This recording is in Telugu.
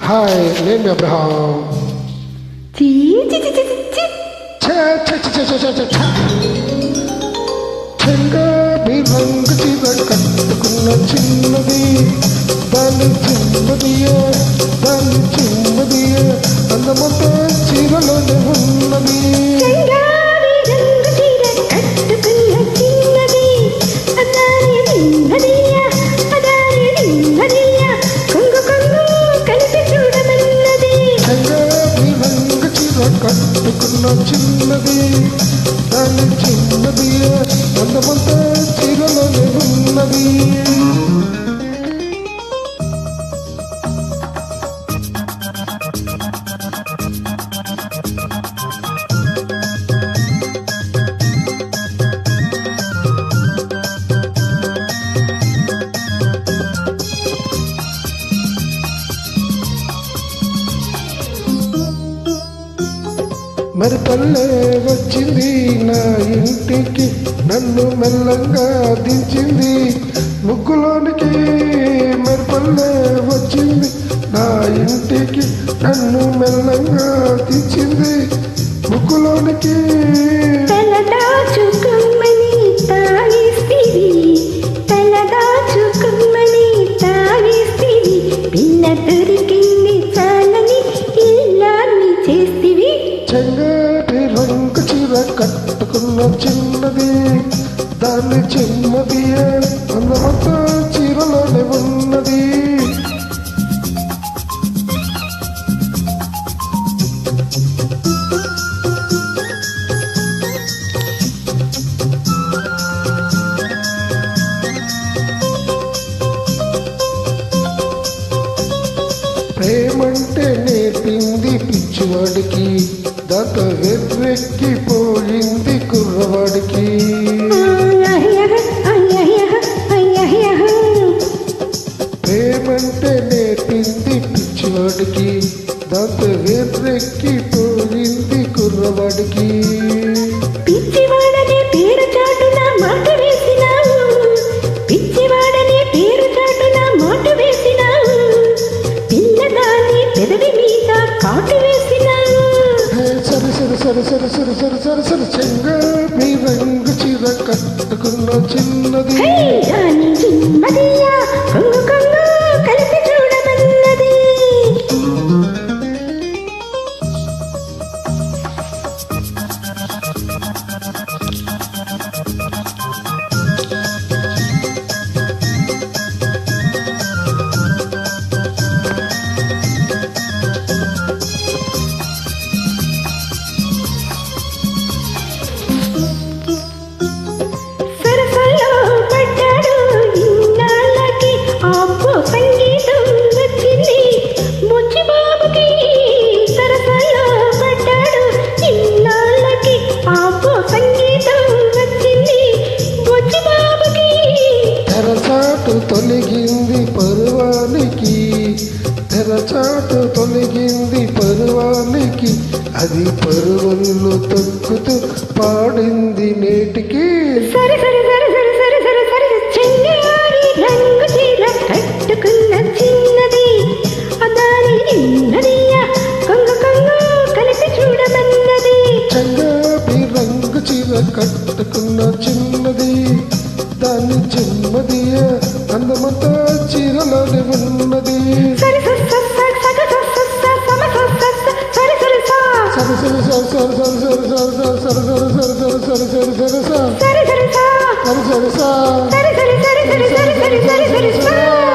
Hi, name Abraham. Chee chee chee chee chee. Cha cha cha cha cha cha cha. Chenga biranga. కట్టుకున్న చిన్నది దాని చిన్నదియే అందమంతా చీరలోనే ఉన్నది. మరి పల్లె వచ్చింది నా ఇంటికి. నన్ను మెల్లంగా దించింది ముగ్గులోనికి మరి పల్లె వచ్చింది నా ఇంటికి. నన్ను మెల్లంగా దించింది ముగ్గులోనికి. కట్టుకున్న చిన్నది దాన్ని చిన్నది అందమంతా చీరలోనే ఉన్నది. ప్రేమంటే నేర్పింది పిచ్చివాడికి. దాంతో వెర్రెక్కిపోయింది కుర్రవాడికి. ప్రేమంటే నేర్పింది పిచ్చివాడికి. దత వెర్రెక్కిపోయింది చిన్న చిన్నది. ఇన్నాళ్ళకి సంగీతం వచ్చింది. బుచ్చి బాబుకి సరసలో పడ్డాడు. ఇన్నాళ్ళకి సంగీతం వచ్చింది. బుచ్చి బాబుకి తెరచాటు తొలగింది పరువానికి. తెరచాటు తొలగింది పరువానికి. అది పరువల్లో తొక్కుతూ కట్టుకున్న చిన్నది దాన్ని చిన్నది అందమంతా చీరలాది ఉన్నది సరి సరి సరి సరి